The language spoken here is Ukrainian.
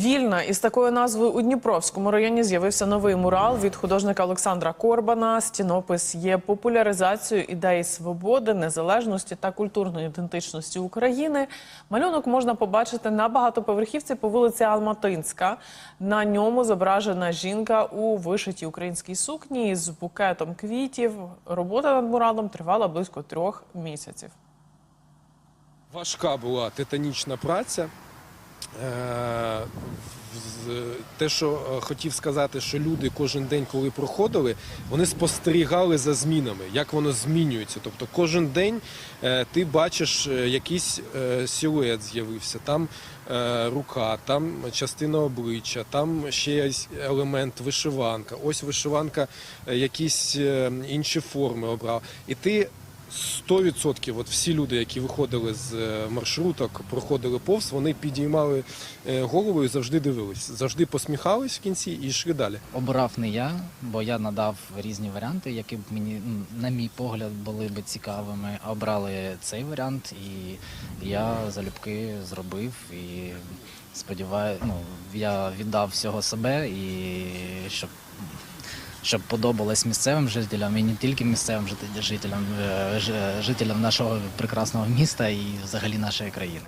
Вільна із такою назвою у Дніпровському районі з'явився новий мурал від художника Олександра Корбана. Стінопис є популяризацією ідеї свободи, незалежності та культурної ідентичності України. Малюнок можна побачити на багатоповерхівці по вулиці Алматинська. На ньому зображена жінка у вишитій українській сукні з букетом квітів. Робота над муралом тривала близько трьох місяців. Важка була титанічна праця. Е, Те, що е, хотів сказати, що люди кожен день, коли проходили, вони спостерігали за змінами, як воно змінюється. Тобто кожен день е, ти бачиш якийсь силует з'явився, там рука, там частина обличчя, там ще елемент вишиванка. Ось вишиванка, якісь інші форми обрав. І ти 100% от всі люди, які виходили з е, маршруток, проходили повз, вони підіймали е, голову і завжди дивились, завжди посміхались в кінці і йшли далі. Обирав не я, бо я надав різні варіанти, які б мені, на мій погляд, були б цікавими. Обрали цей варіант, і я залюбки зробив. І сподіваюся, ну, я віддав всього себе і щоб. Щоб подобалось місцевим жителям і не тільки місцевим жителям, е, жителям нашого прекрасного міста і взагалі нашої країни.